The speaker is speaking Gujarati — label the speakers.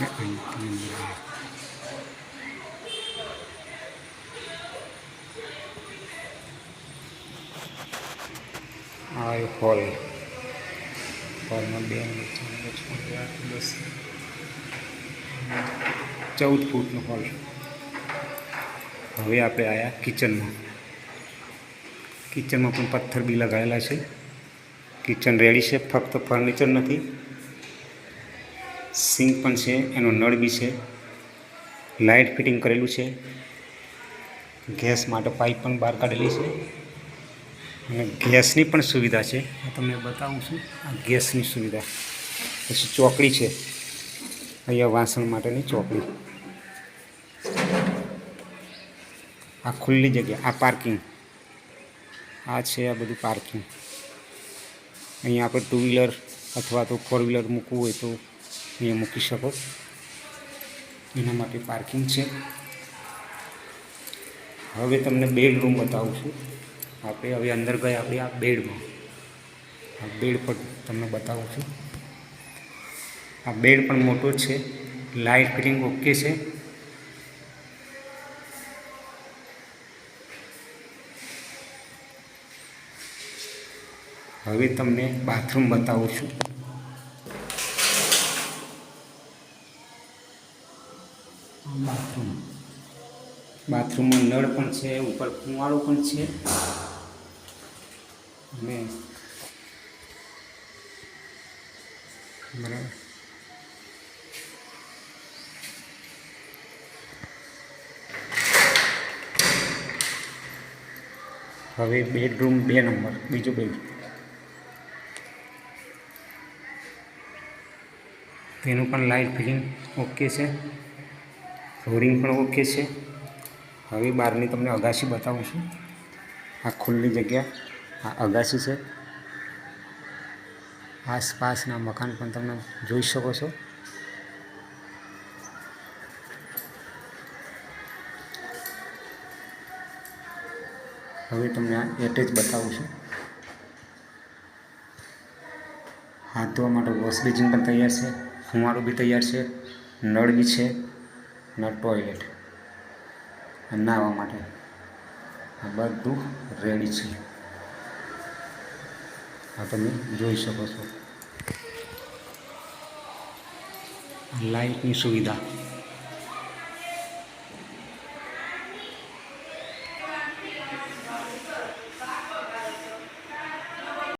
Speaker 1: ને અહીંથી અંદર આવે. આ એ હોલ હોલમાં બે અને ચાર અને છ અને આઠ અને દસ ચૌદ ફૂટનો હોલ હવે આપણે આવ્યા કિચનમાં કિચનમાં પણ પથ્થર બી લગાવેલા છે. કિચન રેડી છે, ફક્ત ફર્નિચર નથી. સિંક પણ છે, એનો નળ બી છે. લાઇટ ફિટિંગ કરેલું છે. ગેસ માટે પાઇપ પણ બહાર કાઢેલી છે. અને ગેસની પણ સુવિધા છે. તમને બતાવું છું, આ ગેસની સુવિધા. પછી ચોકડી છે. અહીંયા વાસણ માટેની ચોકડી. આ ખુલ્લી જગ્યા, આ પાર્કિંગ. આ છે આ બધું પાર્કિંગ. અહીંયા આપણે ટુ વ્હીલર અથવા તો ફોર વ્હીલર મૂકવું હોય તો અહીંયા મૂકી શકો. એના માટે પાર્કિંગ છે. હવે તમને બેડરૂમ બતાવું છું. આપણે હવે અંદર ગયા આપણે આ બેડમાં આ બેડ પર તમને બતાવું છું. આ બેડ પણ મોટો છે. લાઇટ ફિટિંગ ઓકે છે. હવે તમને બાથરૂમ બતાવું છું. બાથરૂમ. બાથરૂમમાં નળ પણ છે, ઉપર કુંવાળો પણ છે. અને બરાબર. હવે બેડરૂમ બે નંબર, બીજો બેડ તેનું પણ લાઇટ ફિટિંગ ઓકે છે. ફ્લોરિંગ પણ ઓકે છે. હવે બહારની તમને અગાશી બતાવું છું. આ ખુલ્લી જગ્યા, આ અગાશી છે. આસપાસના મકાન પણ તમે જોઈ શકો છો. હવે તમને આ એટેચ બતાવું છું. હાથ ધોવા માટે વોશ બેસિન પણ તૈયાર છે. ફુવારો બી તૈયાર છે. નળ બી છે. અને ટોયલેટ નાહવા માટે. આ બધું રેડી છે. આ તમે જોઈ શકો છો. લાઇટની સુવિધા.